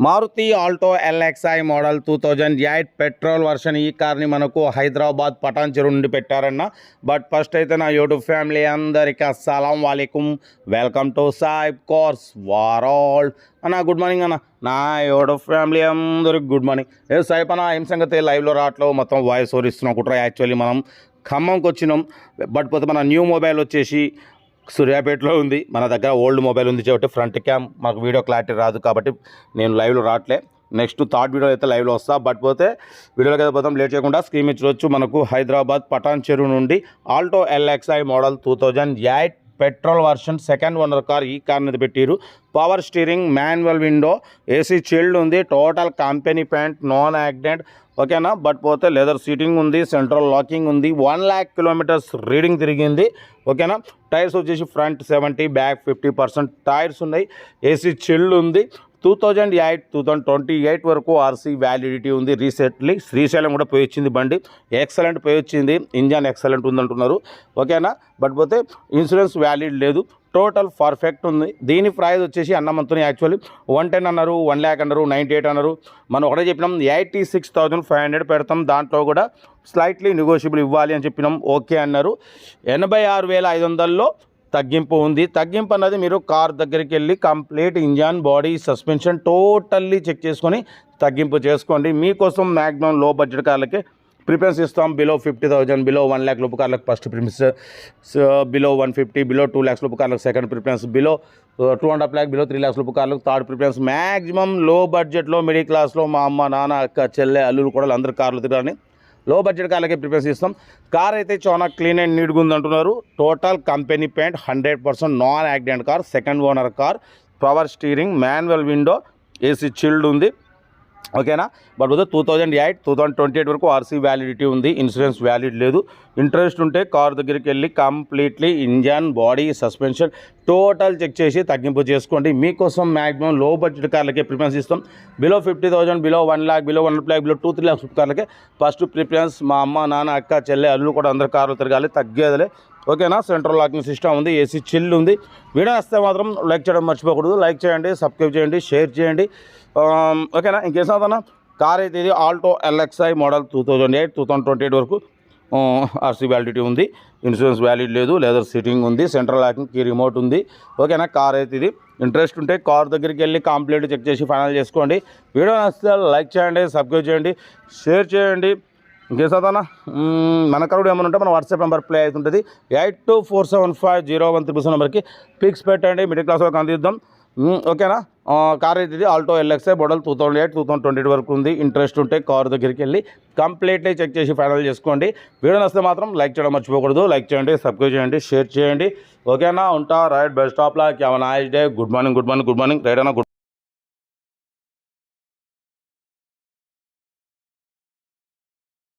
Maruti Alto LXI model two thousand eight petrol version ఈ కార్ని మనకు హైదరాబాద్ పటాన్ చెరువు నుండి పెట్టారన్న. బట్ ఫస్ట్ అయితే నా యూట్యూబ్ ఫ్యామిలీ అందరికీ అస్సలం వాలేకుమ్ వెల్కమ్ టు సాయిబ్ కోర్స్ వారాల్. అన్న గుడ్ మార్నింగ్ అన్న. నా యూట్యూబ్ ఫ్యామిలీ అందరికి గుడ్ మార్నింగ్. ఏ సాయిబ్ అన్న ఏం సంగతి? లైవ్లో రావట్లో మొత్తం వాయిస్ ఓవర్ ఇస్తున్నాం కుట్రా యాక్చువల్లీ మనం. ఖమ్మంకి వచ్చినాం బట్ పోతే మన న్యూ మొబైల్ వచ్చేసి సూర్యాపేటలో ఉంది. మన దగ్గర ఓల్డ్ మొబైల్ ఉంది కాబట్టి ఫ్రంట్ క్యామ్ మాకు వీడియో క్లారిటీ రాదు కాబట్టి నేను లైవ్లో రావట్లే. నెక్స్ట్ థర్డ్ వీడియో అయితే లైవ్లో వస్తా. బట్ పోతే వీడియోలోకి అయితే పోతాం లేట్ చేయకుండా స్క్రీన్ ఇచ్చి మనకు హైదరాబాద్ పటాన్ చెరువు నుండి Alto LXI model two thousand eight petrol version second owner car ఈ కార్ మీద పెట్టిరు. Power steering manual window AC chilled ఉంది total company paint non accident ఓకేనా బట్ పోతే లెదర్ సీటింగ్ ఉంది సెంట్రల్ లాకింగ్ ఉంది వన్ ల్యాక్ కిలోమీటర్స్ రీడింగ్ తిరిగింది ఓకేనా టైర్స్ వచ్చేసి front seventy back fifty percent tyres ఉన్నాయి ఏసీ చిల్డ్ ఉంది two thousand eight two thousand twenty eight వరకు ఆర్సీ వ్యాలిడిటీ ఉంది. రీసెంట్లీ శ్రీశైలం కూడా పోయి వచ్చింది బండి. ఎక్సలెంట్ పోయి వచ్చింది. ఇంజన్ ఎక్సలెంట్ ఉందంటున్నారు. ఓకేనా? బట్ పోతే ఇన్సూరెన్స్ వ్యాలిడ్ లేదు. టోటల్ పర్ఫెక్ట్ ఉంది. దీని ప్రైజ్ వచ్చేసి అన్నమంతుని యాక్చువల్లీ వన్ టెన్ అన్నారు వన్ ల్యాక్ అన్నారు నైంటీ ఎయిట్ అన్నారు. మనం ఒకటే చెప్పినాం eighty six thousand five hundred పెడతాం. దాంట్లో కూడా స్లైట్లీ నెగోషియబుల్ ఇవ్వాలి అని చెప్పినాం. ఓకే అన్నారు. ఎనభై ఆరు వేల ఐదు వందల్లో తగ్గింపు ఉంది. తగ్గింపు అన్నది మీరు కార్ దగ్గరికి వెళ్ళి complete engine body suspension totally check చేసుకొని తగ్గింపు చేసుకోండి. మీకోసం మ్యాక్సిమం లో బడ్జెట్ కార్లకి ప్రిఫరెన్స్ ఇస్తాం. Below fifty thousand below one lakh లోపు కార్లకు first preference below one fifty below two lakhs లోపు కార్లకు second preference below two and half lakh below three lakhs లోపు కార్లకు థర్డ్ ప్రిఫరెన్స్. మ్యాక్సిమం లో బడ్జెట్లో middle క్లాస్లో మా అమ్మ నాన్న అక్క చెల్లె అల్లులు కూడా అందరు కార్లు తిరగాలని లో బడ్జెట్ కార్లకే ప్రిపేర్ చేస్తాం. కార్ అయితే చాలా క్లీన్ అండ్ నీట్గా ఉంది అంటున్నారు total company paint hundred percent non accident car second owner car power steering manual window AC chilled ఉంది. ఓకేనా? బట్ ఉదయం two thousand eight two thousand twenty eight వరకు ఆర్సీ వ్యాలిడిటీ ఉంది ఇన్సూరెన్స్ వ్యాలిడ్ లేదు. Interest ఉంటే కార్ దగ్గరికి వెళ్ళి completely engine body suspension total check చేసి తగ్గింపు చేసుకోండి. మీకోసం మ్యాక్సిమం లో బడ్జెట్ కార్లకే ప్రిఫరెన్స్ ఇస్తాం. Below fifty thousand below one lakh below one lakh below two three lakhs కార్లకే first preference మా అమ్మ నాన్న అక్క చెల్లె అల్లు కూడా అందరు కార్లు తిరగాలి తగ్గేదిలే. ఓకేనా? సెంట్రల్ లాకింగ్ సిస్టమ్ ఉంది ఏసీ చిల్ ఉంది. వీడియో వస్తే మాత్రం లైక్ చేయడం మర్చిపోకూడదు. లైక్ చేయండి సబ్స్క్రైబ్ చేయండి షేర్ చేయండి. ఓకేనా ఇంకేం సాధన కార్ అయితే ఇది Alto LXI model two thousand eight two thousand twenty eight వరకు um, ఆర్సీ వ్యాలిడిటీ ఉంది ఇన్సూరెన్స్ వ్యాలిడ్ లేదు లెదర్ సీటింగ్ ఉంది సెంట్రల్ లాకింగ్ కీ రిమోట్ ఉంది. ఓకేనా కార్ అయితే ఇది. ఇంట్రెస్ట్ ఉంటే కార్ దగ్గరికి వెళ్ళి కంప్లీట్ చెక్ చేసి ఫైనల్ చేసుకోండి. వీడియో నచ్చితే లైక్ చేయండి సబ్స్క్రైబ్ చేయండి షేర్ చేయండి. ఇంకేసాదన్నా um, మన కరుడు ఏమైనా ఉంటే మన వాట్సాప్ నెంబర్ ప్లే అవుతుంటుంది. Eight two four seven five zero one triple నెంబర్కి పిక్స్ పెట్టండి. మిడిల్ క్లాస్ వరకు అందిద్దాం. Um, ఓకేనా కార్ అయితే ఇది Alto LXI model two thousand eight two thousand twenty వరకు ఉంది. ఇంట్రెస్ట్ ఉంటే కార్ దగ్గరికి వెళ్ళి కంప్లీట్లీ చెక్ చేసి ఫైనల్ చేసుకోండి. వీడియో నస్తే మాత్రం లైక్ చేయడం మర్చిపోకూడదు. లైక్ చేయండి సబ్స్క్రైబ్ చేయండి షేర్ చేయండి. ఓకేనా? ఉంటా right best of luck. Nice day. Good morning good morning good morning. Right అన్న గుడ్